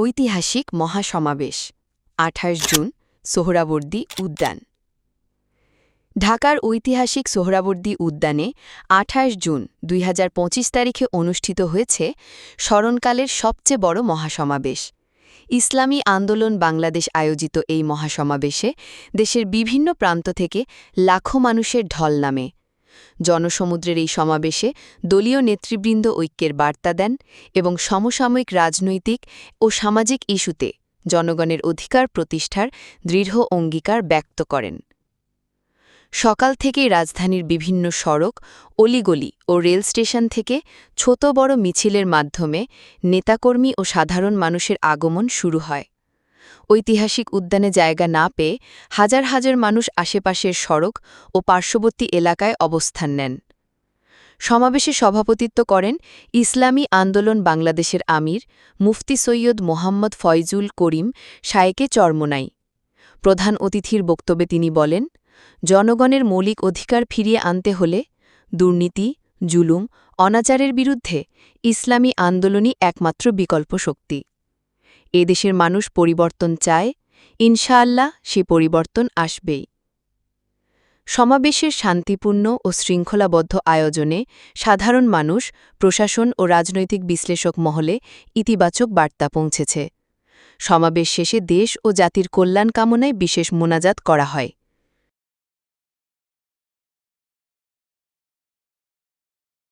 ঐতিহাসিক মহাসমাবেশ, আঠাশ জুন, সোহরাবর্দী উদ্যান। ঢাকার ঐতিহাসিক সোহরাবর্দী উদ্যানে আঠাশ জুন দুই হাজার পঁচিশ তারিখে অনুষ্ঠিত হয়েছে স্মরণকালের সবচেয়ে বড় মহাসমাবেশ। ইসলামী আন্দোলন বাংলাদেশ আয়োজিত এই মহাসমাবেশে দেশের বিভিন্ন প্রান্ত থেকে লাখো মানুষের ঢল নামে জনসমুদ্রের এই সমাবেশে দলীয় নেতৃবৃন্দ ঐক্যের বার্তা দেন এবং সমসাময়িক রাজনৈতিক ও সামাজিক ইস্যুতে জনগণের অধিকার প্রতিষ্ঠার দৃঢ় অঙ্গীকার ব্যক্ত করেন। সকাল থেকেই রাজধানীর বিভিন্ন সড়ক, অলিগলি ও রেল স্টেশন থেকে ছোট বড় মিছিলের মাধ্যমে নেতাকর্মী ও সাধারণ মানুষের আগমন শুরু হয়। ঐতিহাসিক উদ্যানে জায়গা না পেয়ে হাজার হাজার মানুষ আশেপাশের সড়ক ও পার্শ্ববর্তী এলাকায় অবস্থান নেন। সমাবেশে সভাপতিত্ব করেন ইসলামী আন্দোলন বাংলাদেশের আমির মুফতি সৈয়দ মোহাম্মদ ফয়জুল করিম শায়েকে চরমনাই। প্রধান অতিথির বক্তব্যে তিনি বলেন, জনগণের মৌলিক অধিকার ফিরিয়ে আনতে হলে দুর্নীতি, জুলুম, অনাচারের বিরুদ্ধে ইসলামী আন্দোলনই একমাত্র বিকল্প শক্তি। এদেশের মানুষ পরিবর্তন চায়, ইনশাআল্লাহ সে পরিবর্তন আসবেই। সমাবেশের শান্তিপূর্ণ ও শৃঙ্খলাবদ্ধ আয়োজনে সাধারণ মানুষ, প্রশাসন ও রাজনৈতিক বিশ্লেষক মহলে ইতিবাচক বার্তা পৌঁছেছে। সমাবেশ শেষে দেশ ও জাতির কল্যাণ কামনায় বিশেষ মোনাজাত করা হয়।